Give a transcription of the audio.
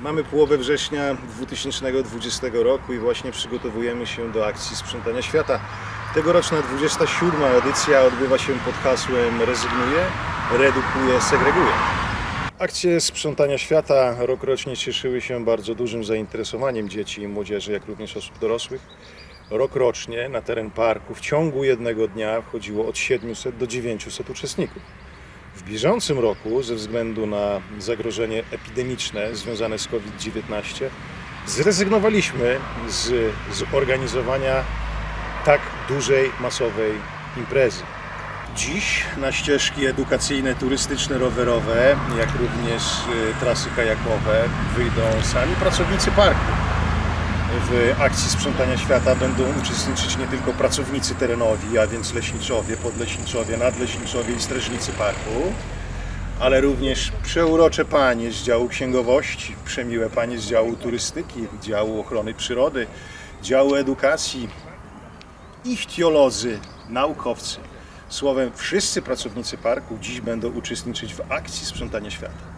Mamy połowę września 2020 roku i właśnie przygotowujemy się do akcji Sprzątania Świata. Tegoroczna 27. edycja odbywa się pod hasłem Rezygnuje, redukuje, segreguje. Akcje Sprzątania Świata rokrocznie cieszyły się bardzo dużym zainteresowaniem dzieci i młodzieży, jak również osób dorosłych. Rokrocznie na teren parku w ciągu jednego dnia wchodziło od 700 do 900 uczestników. Bieżącym roku, ze względu na zagrożenie epidemiczne związane z COVID-19, zrezygnowaliśmy z zorganizowania tak dużej, masowej imprezy. Dziś na ścieżki edukacyjne, turystyczne, rowerowe, jak również y, trasy kajakowe wyjdą sami pracownicy parku. W akcji sprzątania świata będą uczestniczyć nie tylko pracownicy terenowi, a więc leśniczowie, podleśniczowie, nadleśniczowie i strażnicy parku, ale również przeurocze panie z działu księgowości, przemiłe panie z działu turystyki, działu ochrony przyrody, działu edukacji, ichtiolodzy, naukowcy. Słowem, wszyscy pracownicy parku dziś będą uczestniczyć w akcji sprzątania świata.